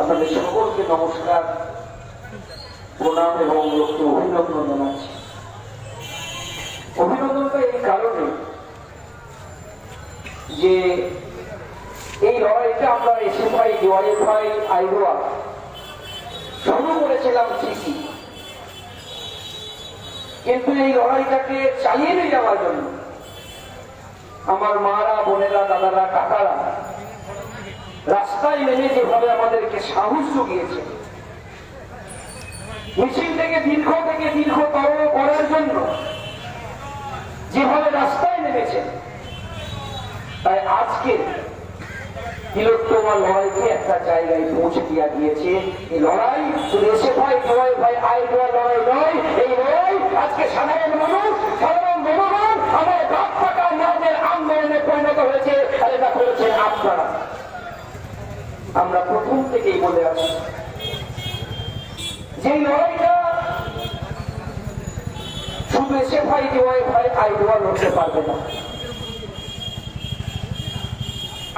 আপনাদের সকলকে নমস্কার, প্রণাম এবং লোককে অভিনন্দন জানাচ্ছি। অভিনন্দনটা এই কারণে যে এই লড়াইটা আমরা এসএফআই, ডিওয়াইএফআই আইডোয়া শুরু করেছিলাম ঠিকই। কিন্তু এই লড়াইটাকে চালিয়ে নিয়ে যাওয়ার জন্য আমার মারা, বোনেরা, দাদারা, কাকারা রাস্তায় নেমে যেভাবে আমাদেরকে সাহস জুগিয়েছে। মিছিল থেকে দীর্ঘ থেকে দীর্ঘতর করার জন্য যেভাবে রাস্তায় নেমেছে, তাই আজকে তিলোত্তমা লড়াইকে একটা জায়গায় পৌঁছে দিয়া দিয়েছে। এই লড়াই শুধু এসে ভাই জয় ভাই, আই জয় লড়াই নয়, এই লড়াই আজকে সাধারণ মানুষ, সাধারণ জনগণ, আমার আন্দোলনে পরিণত হয়েছে। আর এটা আপনারা। আমরা প্রথম থেকেই বলে আছি যে লড়াইটা শুধু এসে ভাই ডিওয়াই ভাই আই ডিওয়া পারবে না।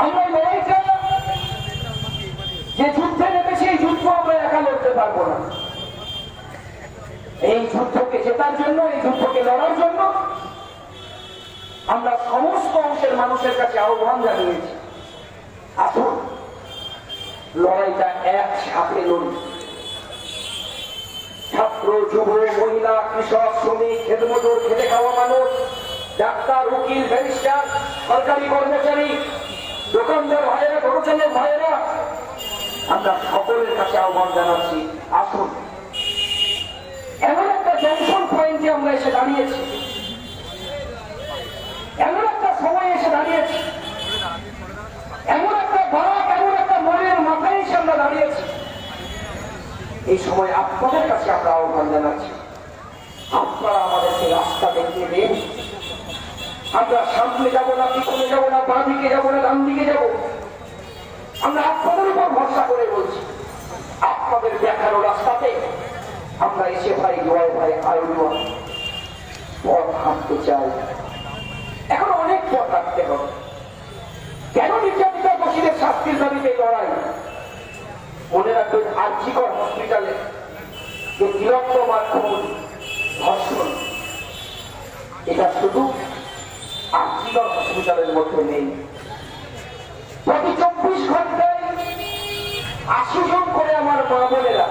আমরা লড়াইটা যে যুদ্ধে এই যুদ্ধ আমরা একা লড়তে পারব না। এই যুদ্ধকে জেতার জন্য, এই যুদ্ধকে লড়ার জন্য আমরা সমস্ত অংশের মানুষের কাছে আহ্বান জানিয়েছি। আসুন লড়াইটা একসাথে লড়ি। ছাত্র, যুব, মহিলা, কৃষক, শ্রমিক খেতমজুর খেতে খাওয়া মানুষ, ডাক্তার, উকিল, ব্যারিস্টার, সরকারি কর্মচারী, দোকানদার ভাইয়েরা গরুচালের ভাইয়েরা, আমরা সকলের কাছে আহ্বান জানাচ্ছি, আসুন। এমন একটা জংশন পয়েন্টে আমরা এসে দাঁড়িয়েছি। এমন একটা সময় এসে দাঁড়িয়েছি। এমন একটা বাক আমরা দাঁড়িয়েছি। এই সময় আপনাদের কাছে আমরা আহ্বান জানাচ্ছি। আপনারা আমাদেরকে রাস্তা দেখিয়ে দিন। আমরা সামনে যাব না, পিছনে যাব না, বাঁ দিকে যাব না, ডান দিকে যাব। আমরা আপনাদের উপর ভরসা করে বলছি, আপনাদের দেখানো রাস্তাতে আমরা এসে ভাই জয় ভাই আয়ুয়া পথ হাঁটতে চাই। এখন অনেক পথ হাঁটতে হবে। কেন নির্যাতিত দোষীদের শাস্তির দাবিতে লড়াই? মনে রাখবেন আর্জিকর হসপিটালে ধর্ষণ। এটা শুধু আর্জিকর হসপিটালের মধ্যে নেই। প্রতি চব্বিশ ঘন্টায় আশি জন করে আমার মা বোনেরা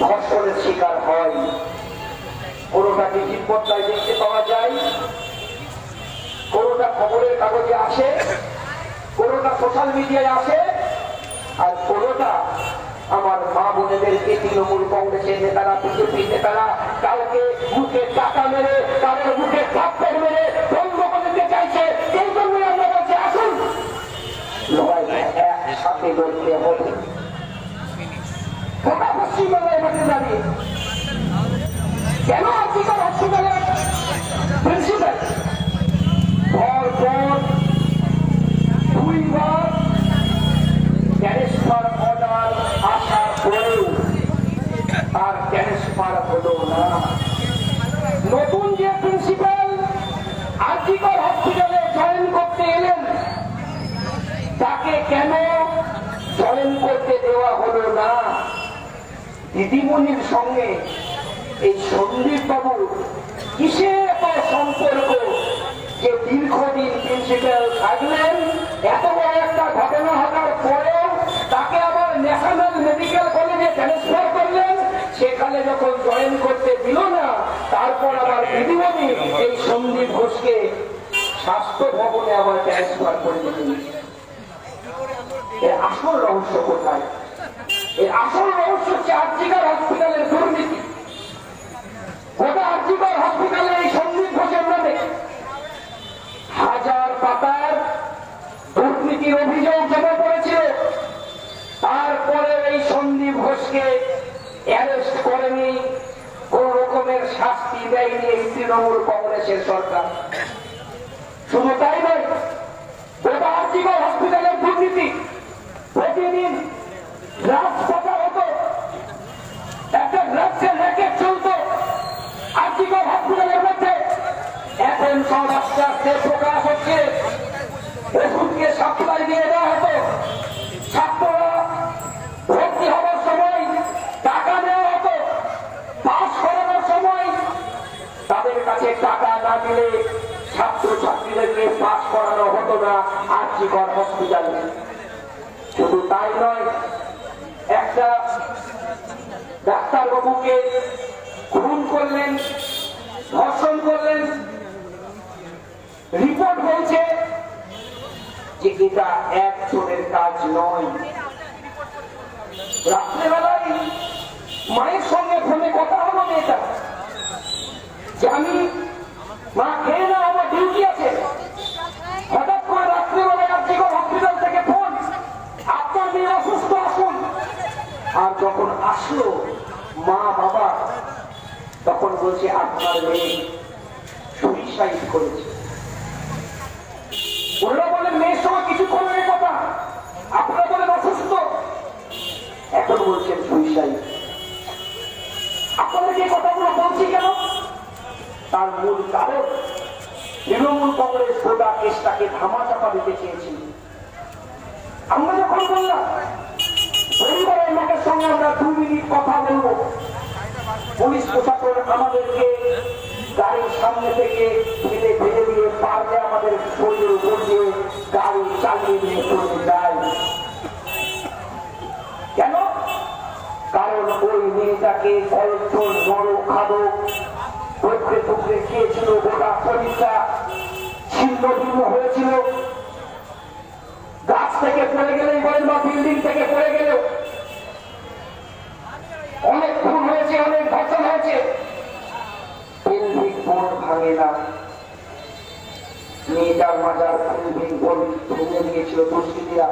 ধর্ষণের শিকার হয়। কোনোটা টিকিট পর্দায় দেখতে পাওয়া যায়? কোনোটা খবরের কাগজে আসে? কোনোটা সোশ্যাল মিডিয়ায় আসে? আর কোনোটা আমার মা বোনেদেরকে তৃণমূল কংগ্রেসের নেতারা বিজেপি নেতারা কাউকে মুখে টাকা মেরে কাউকে মুখে থাপ্পড় মেরে বন্ধ চাইছে প্রিন্সিপাল পর পর দুইবার ট্রান্সফার অর্ডার আসার পরেও তার ট্রান্সফার হলো না। নতুন যে প্রিন্সিপাল আর্থিকর হসপিটালে জয়েন করতে এলেন, তাকে কেন জয়েন করতে দেওয়া হলো না? দিদিমণির সঙ্গে এই সন্দীপ বাবু কিসের এত সম্পর্ক যে দীর্ঘদিন প্রিন্সিপাল থাকলেন? এত বড় একটা ঘটনা আবার ন্যাশনাল মেডিকেল কলেজে ট্রান্সফার করলেন। সেখানে যখন জয়েন করতে দিল না, তারপর আবার দিদিমণি এই সন্দীপ ঘোষকে স্বাস্থ্য ভবনে আবার ট্রান্সফার করে দিলেন। এর আসল রহস্য কোথায়? এর আসল রহস্য হচ্ছে আর্জিকার হসপিটালের দুর্নীতি গোটা আর্জিকার হসপিটালে এই সন্দীপ ঘোষের নামে হাজার পাতার দুর্নীতির অভিযোগ জমা পড়েছিল তারপরে এই সন্দীপ ঘোষকে অ্যারেস্ট করেনি, কোন রকমের শাস্তি দেয়নি এই তৃণমূল কংগ্রেসের সরকার। শুধু তাই নয় গোটা আর্জিকার হসপিটালের দুর্নীতি প্রতিদিন হতো। একটা র্যাকেট চলতো। আর্থিকর হসপিটালের মধ্যে এখন সব আস্তে আস্তে প্রকাশ হচ্ছে। ওষুধকে সাপ্লাই দিয়ে দেওয়া হতো। ছাত্ররা না দিলে ছাত্র ছাত্রীদেরকে পাশ করানো হতো না আর্থিকর হসপিটালে? শুধু তাই নয়, একটা ডাক্তারবাবুকে খুন করলেন, ধর্ষণ করলেন। রিপোর্ট হয়েছে যে এটা একজনের কাজ নয়। রাত্রেবেলায় মায়ের সঙ্গে ফোনে কথা হলো মেয়েটা যে আমি মা, খেয়ে না হঠাৎ করে রাত্রিবেলায় আর্থিক হসপিটাল থেকে ফোন। আপনার মেয়ে অসুস্থ আসুন। আর যখন আসলো মা, বাবা, তখন বলছে, আপনার মেয়ে সুইসাইড করেছে। ওরা বলেন মেয়ের সঙ্গে কিছু করবে কথা আপনারা বলেন অসুস্থ এখন বলছেন সুইসাইড আপনাদের যে কথাগুলো বলছি কেন তার মূল কারণ, তৃণমূল কংগ্রেস গোটা কেসটাকে ধামাচাপা দিতে চেয়েছিল। আমরা যখন বললাম গাড়ির সামনে থেকে আমাদের কেন? কারণ ওই মেয়েটাকে কয়েকজন বড় খাদক টুকরে টুকরে খেয়েছিল গোটা শরীরটা ছিন্ন ভিন্ন হয়েছিল গাছ থেকে পড়ে গেলেই বা বিল্ডিং থেকে পড়ে গেলেও অনেক খুন হয়েছে অনেক ধর্ষণ হয়েছে পেলভিক বোন ভাঙে না মেয়েটার মাজার পেলভিক বোন ভেঙে দিয়েছিল দুষ্কৃতীরা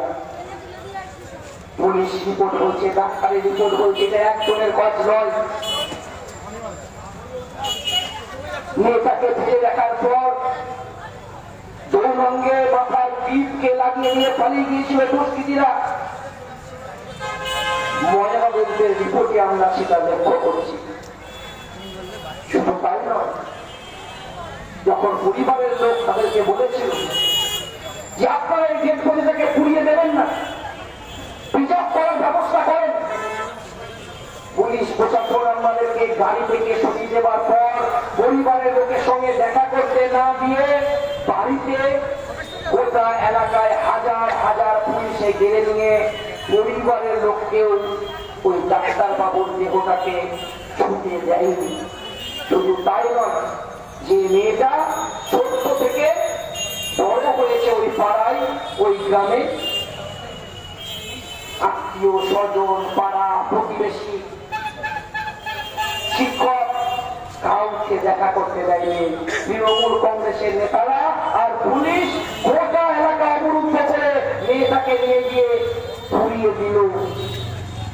পুলিশ রিপোর্ট বলছে ডাক্তারের রিপোর্ট বলছে এটা একজনের কাজ নয় মেয়েটাকে ফিরে দেখার পর যৌনঙ্গে লাগিয়ে নিয়ে পালিয়ে গিয়েছিল দুষ্কৃতীরা। রিপোর্টে আমরা সেটা লক্ষ্য শুধু তাই নয়, যখন পরিবারের লোক তাদেরকে বলেছিল যে আপনারা এই ডেড বডিটাকে পুড়িয়ে দেবেন না করার ব্যবস্থা করেন। পুলিশ প্রশাসন আমাদেরকে গাড়ি থেকে সরিয়ে পর পরিবারের লোকের সঙ্গে দেখা করতে না দিয়ে বাড়িতে গোটা এলাকায় হাজার হাজার পুলিশে ঘিরে নিয়ে পরিবারের লোককেও ওই ডাক্তার বাবুর দেহটাকে ছুটে দেয়নি। শুধু তাই নয়, যে মেয়েটা ছোট্ট থেকে বড় হয়েছে ওই পাড়ায়, ওই গ্রামে, আত্মীয় স্বজন, পাড়া প্রতিবেশী, শিক্ষক কাউকে দেখা করতে দেয়নি। তৃণমূল কংগ্রেসের নেতারা আর পুলিশ গোটা এলাকা অবরুদ্ধ করে মেয়েটাকে নিয়ে গিয়ে পুড়িয়ে দিল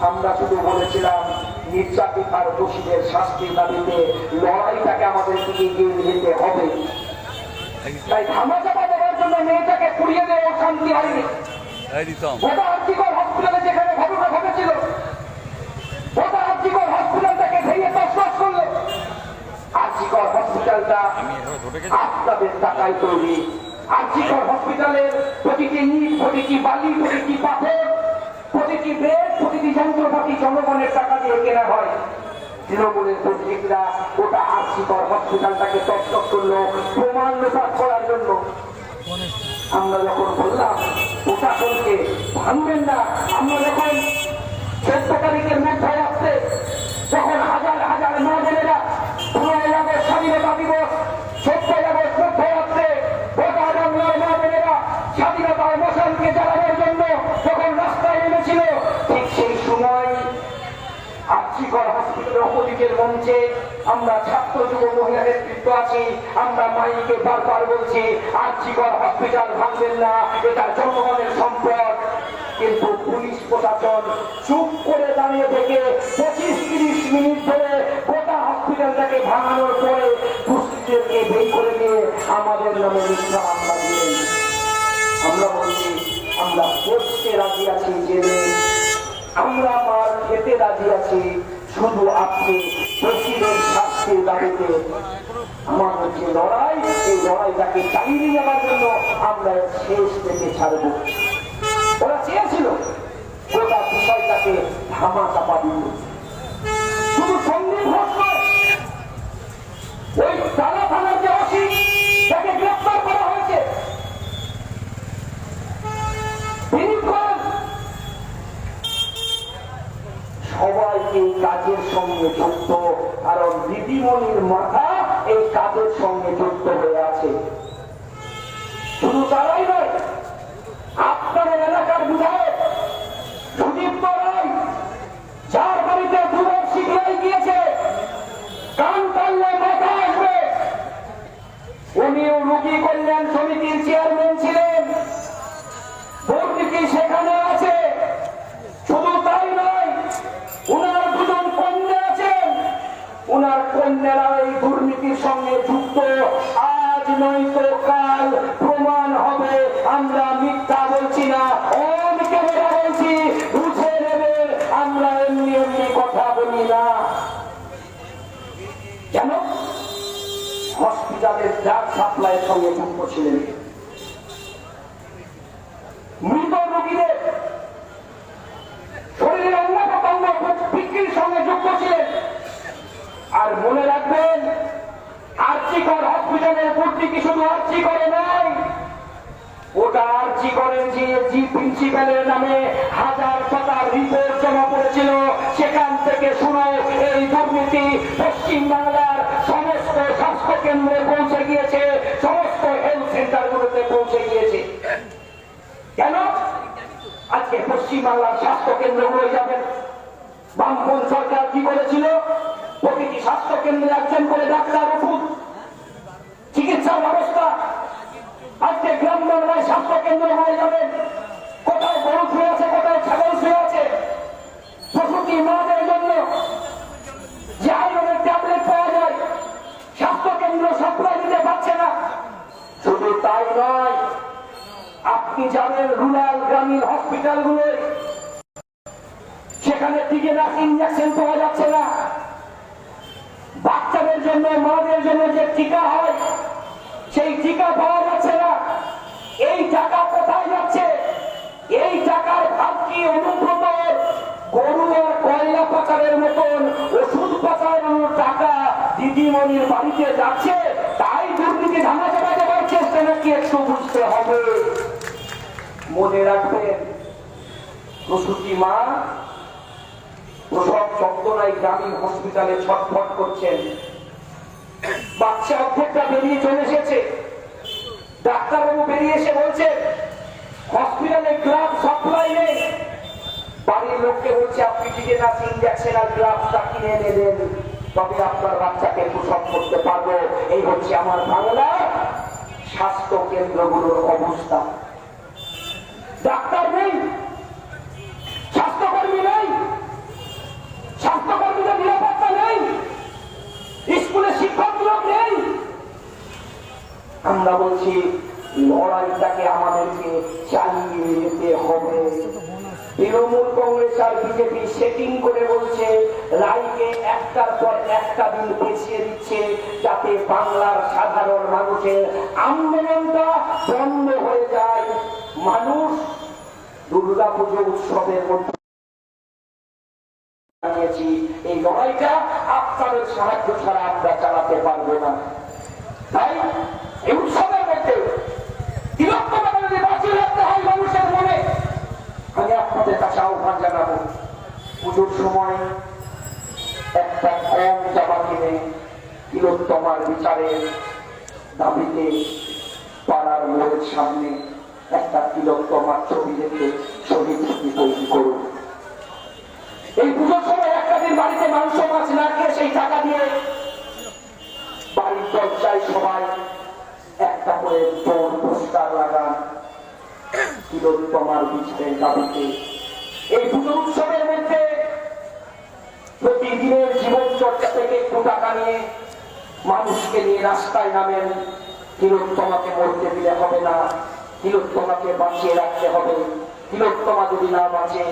আমরা শুধু বলেছিলাম নির্যাতিতার দোষীদের শাস্তির দাবিতে লড়াইটাকে আমাদের দিকে নিয়ে যেতে হবে। তাই ধামাচাপা দেওয়ার জন্য মেয়েটাকে পুড়িয়ে দেওয়া শান্তি হয়নি। গোটা আর্থিকর হসপিটালে যেখানে ঘটনা ঘটেছিল গোটা আর্থিকর হসপিটালটাকে ভেঙে তসবাস করল। আর্থিকর হসপিটালটা আপনাদের টাকায় তৈরি। হসপিটালের প্রতিটি ইট প্রতিটি বালি, প্রতিটি পাথর, প্রতিটি প্রতিটি যন্ত্রপাতি জনগণের টাকা দিয়ে কেনা হয়। তৃণমূলের গোটা আর্থিকর হসপিটালটাকে তৎসব করল, প্রমাণ করার জন্য। আমরা যখন বললাম, প্রশাসনকে ভাঙবেন না, আমরা যখন মধ্যে আসছে যখন হাজার হাজার মা বোনেরা পনেরোই আগস্ট স্বাধীনতা দিবস চোদ্দই আগস্ট মধ্যে আসছে গোটা বাংলার মা বোনেরা স্বাধীনতার মশানকে জ্বালানোর জন্য যখন রাস্তায় নেমেছিল ঠিক সেই সময় আর্থিকর হসপিটাল অপোজিটের মঞ্চে আমরা ছাত্র যুব মহিলা নেতৃত্ব আছি, আমরা মাইকে বারবার বলছি আর্থিকর হসপিটাল ভাঙবেন না, এটা জনগণের সম্পদ। কিন্তু পুলিশ প্রশাসন চুপ করে দাঁড়িয়ে থেকে পঁচিশ তিরিশ মিনিট ধরে গোটা হসপিটালটাকে ভাঙানোর পরে দুষ্কৃতীদেরকে বের করে দিয়ে আমাদের নামে মিথ্যা হামলা দিলেন। আমরা বলছি, আমরা করতে রাজি আছি জেনে আমরা মার খেতে রাজি আছি। শুধু আপনি দোষীদের শাস্তির দাবিতে আমাদের যে লড়াই, এই লড়াইটাকে চালিয়ে যাওয়ার জন্য আমরা শেষ থেকে ছাড়ব। ওরা চেয়েছিল গোটা বিষয়টাকে ধামা চাপা দিল শুধু সন্দেহ ওই থানার যে অসি তাকে গ্রেপ্তার করা হয়েছে কাজের সঙ্গে যুক্ত, কারণ দিদিমণির মাথা এই কাজের সঙ্গে যুক্ত হয়ে আছে। শুধু তারাই নয় আপনাদের এলাকার বিধায়ক সুদীপ্ত রায়, যার বাড়িতে দুবার শিখলাই গিয়েছে, কান টানলে মাথা আসবে। উনিও রুগী কল্যাণ সমিতির চেয়ারম্যান কন্যারা এই দুর্নীতির সঙ্গে যুক্ত। আজ নয়তো কাল প্রমাণ হবে। আমরা মিথ্যা বলছি বুঝে নেবে। আমরা এমনি কথা বলি না। কেন? হসপিটালের ড্রাগ সাপ্লাইয়ের সঙ্গে যুক্ত ছিলেন মৃত রোগীদের শরীরের অঙ্গ প্রত্যঙ্গ বিক্রির সঙ্গে যুক্ত ছিলেন আর মনে রাখবেন আর্চিকর হসপিটালের ভর্তি কি শুধু আর্চি করে নাই? ওটা আর্চি করেন যে জি প্রিন্সিপালের নামে হাজার পাতার রিপোর্ট জমা পড়েছিল, সেখান থেকে শুরু এই দুর্নীতি পশ্চিম বাংলার সমস্ত স্বাস্থ্য কেন্দ্রে পৌঁছে গিয়েছে, সমস্ত হেলথ সেন্টারগুলোতে পৌঁছে গিয়েছে। কেন? আজকে পশ্চিম বাংলার স্বাস্থ্য কেন্দ্রগুলো যাবেন। বামপন সরকার কি করেছিল প্রতিটি স্বাস্থ্য কেন্দ্রে একজন করে ডাক্তার ওষুধ চিকিৎসা ব্যবস্থা। আজকে গ্রাম বাংলায় স্বাস্থ্য কেন্দ্র হয়ে যাবেন বাড়িতে যাচ্ছে, তাই দুর্নীতি ধামা চাপা দেওয়ার চেষ্টা নাকি একটু বুঝতে হবে। মনে রাখবেন, প্রসূতি মা, প্রসব যন্ত্রণায় গ্রামীণ হসপিটালে ছটফট করছেন। বাচ্চা অর্ধেকটা বেরিয়ে চলে এসেছে। ডাক্তারবাবু বেরিয়ে এসে বলছেন, হসপিটালে গ্লাভ সাপ্লাই নেই। বাড়ির লোককে বলছে, আপনি না ইঞ্জেকশন আর গ্লাভসটা কিনে এনে দেন। তবে আপনার বাচ্চাকে প্রসব করতে পারব। এই হচ্ছে আমার বাংলা স্বাস্থ্য কেন্দ্রগুলোর অবস্থা। ডাক্তার নেই। স্বাস্থ্যকর্মী নেই। স্বাস্থ্যকর্মীদের নিরাপত্তা নেই। স্কুলে শিক্ষক নেই। আমরা বলছি, লড়াইটাকে আমাদেরকে চালিয়ে যেতে হবে। তৃণমূল কংগ্রেস আর বিজেপি সেটিং করে বলছে, রায়কে একটার পর একটা দিন পেছিয়ে দিচ্ছে যাতে বাংলার সাধারণ মানুষের আন্দোলনটা বন্ধ হয়ে যায়। মানুষ দুর্গাপুজো উৎসবের মধ্যে এই লড়াইটা আপনাদের সাহায্য ছাড়া আমরা চালাতে পারব না। তাই এই উৎসবের মধ্যে তিলক্তমা যদি বাঁচিয়ে রাখতে হয় মানুষের মনে আমি আপনাদের কাছে আহ্বান জানাব পুজোর সময় একটা কম জামা কিনে তিলোত্তমার বিচারের দাবিতে পাড়ার মোড়ের সামনে একটা তিলোত্তমার ছবি রেখে শহীদ স্মৃতি তৈরি করুন। এই পুজোর সময় একটা দিন বাড়িতে মাংস, মাছ না খেয়ে সেই টাকা দিয়ে বাড়ির দরজায় সবাই একটা করে তোর পুরস্কার লাগান তিলোত্তমার বিচারের দাবিতে। এই পুজো উৎসবের মধ্যে প্রতিদিনের জীবন চর্চা থেকে একটু টাকা নিয়ে মানুষকে নিয়ে রাস্তায় নামেন। তিলোত্তমাকে মরতে দিলে হবে না। তিলোত্তমাকে বাঁচিয়ে রাখতে হবে। তিলোত্তমা যদি না বাঁচে,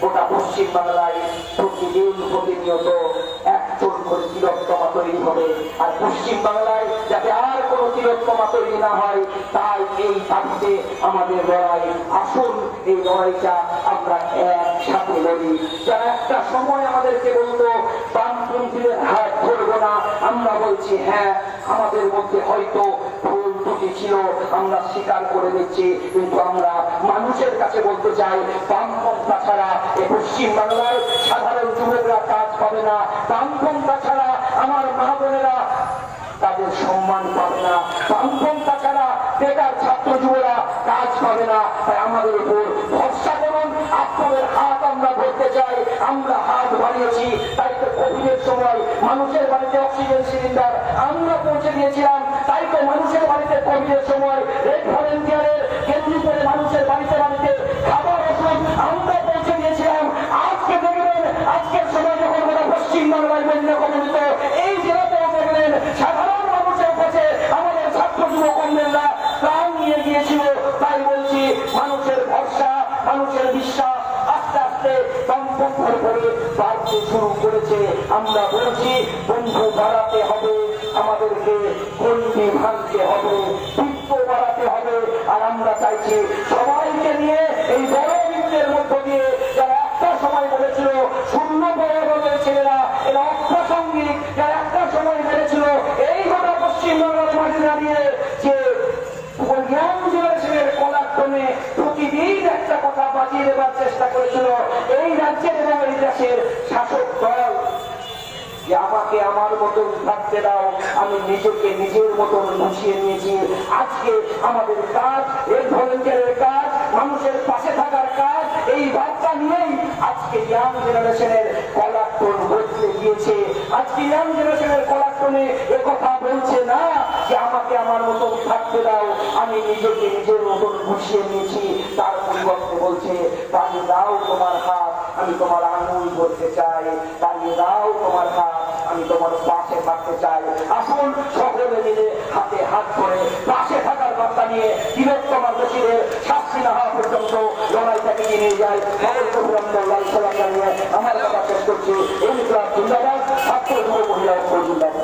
গোটা পশ্চিম বাংলায় প্রতিদিন প্রতিনিয়ত করে তিলোত্তমা তৈরি হবে। আর পশ্চিম বাংলায় যাতে আর কোনো তিলোত্তমা তৈরি না হয়, তাই এই দাবিতে আমাদের লড়াই। আসুন, এই লড়াইটা আমরা একসাথে লড়ি। যারা একটা সময় আমাদেরকে বলতো, বামপন্থীদের হাত ধরবো না, আমরা বলছি হ্যাঁ আমাদের মধ্যে হয়তো ছিল আমরা স্বীকার করে নিচ্ছি, কিন্তু আমরা মানুষের কাছে বলতে চাই, বামপন্থা ছাড়া এ পশ্চিম বাংলায় সাধারণ যুবকরা কাজ পাবে না। বামপন্থা ছাড়া আমার মা বোনেরা তাদের সম্মান পাবে না। বামপন্থা ছাড়া বেকার ছাত্র যুবরা কাজ পাবে না। তাই আমাদের উপর ভরসা করুন। আপনাদের হাত আমরা ধরতে চাই। আমরা হাত বাড়িয়েছি। তাই তো কোভিডের সময় মানুষের বাড়িতে অক্সিজেন সিলিন্ডার আমরা পৌঁছে দিয়েছিলাম। তাই তো মানুষের বাড়িতে কোভিডের সময় রেড ভলেন্টিয়ারের কেন্দ্র করে মানুষের বাড়িতে বাড়িতে খাবার ওষুধ আমরা পৌঁছে দিয়েছিলাম। আজকে দেখবেন, আজকের সময় যখন গোটা পশ্চিম বাংলায় বন্যা কমিত এই জেলাতেও সাধারণ মানুষের কাছে আমাদের ছাত্র যুব কর্মীরা প্রাণ নিয়ে গিয়েছিল, তাই বলছি মানুষের ভরসা, মানুষের বিশ্বাস আস্তে আস্তে দম্পত্যের করে বাড়তে শুরু করেছে। আমরা বলছি, বন্ধু বাড়াতে হবে, আমাদেরকে গন্ডি ভাঙতে হবে বৃত্ত বাড়াতে হবে। আর আমরা চাইছি সবাইকে নিয়ে, এই বড় একটা সময় বলেছিল, শূন্য বড় ছেলেরা, এরা অপ্রাসঙ্গিক যারা একটা সময় বেড়েছিল এই গোটা পশ্চিমবঙ্গের মাঠে দাঁড়িয়ে যে ইয়াং জেনারেশনের কলাক্রমে প্রতিদিন একটা কথা বাঁচিয়ে দেবার চেষ্টা করেছিল এই রাজ্যের এবং এই দেশের শাসক দল, যে আমাকে আমার মতন থাকতে দাও, আমি নিজেকে নিজের মতন গুছিয়ে নিয়েছি। আজকে আমাদের কাজ, এই ভলেন্টিয়ারের কাজ, মানুষের পাশে থাকার কাজ, এই বার্তা নিয়েই আজকে ইয়াং জেনারেশনের কলাক্রম বদলে গিয়েছে। আজকে ইয়াং জেনারেশনের কলাক্রমে কথা বলছে না, যে আমাকে আমার মতন থাকতে দাও, আমি নিজেকে নিজের মতন গুছিয়ে নিয়েছি। তার পরিবর্তে বলছে তাই দাও তোমার হাত আমি তোমার আঙুল ধরতে চাই তাই দাও তোমার হাত, আমি তোমার পাশে থাকতে চাই। আসুন সকলে মিলে হাতে হাত ধরে পাশে থাকার বার্তা নিয়ে বৃহত্তমার দোষীদের শাস্তি না হওয়া পর্যন্ত লড়াই লড়াইটাকে নিয়ে যায় আমার কথা শেষ করছি। এই মিত্র জিন্দাবাদ, ছাত্র মহিলা ধন্যবাদ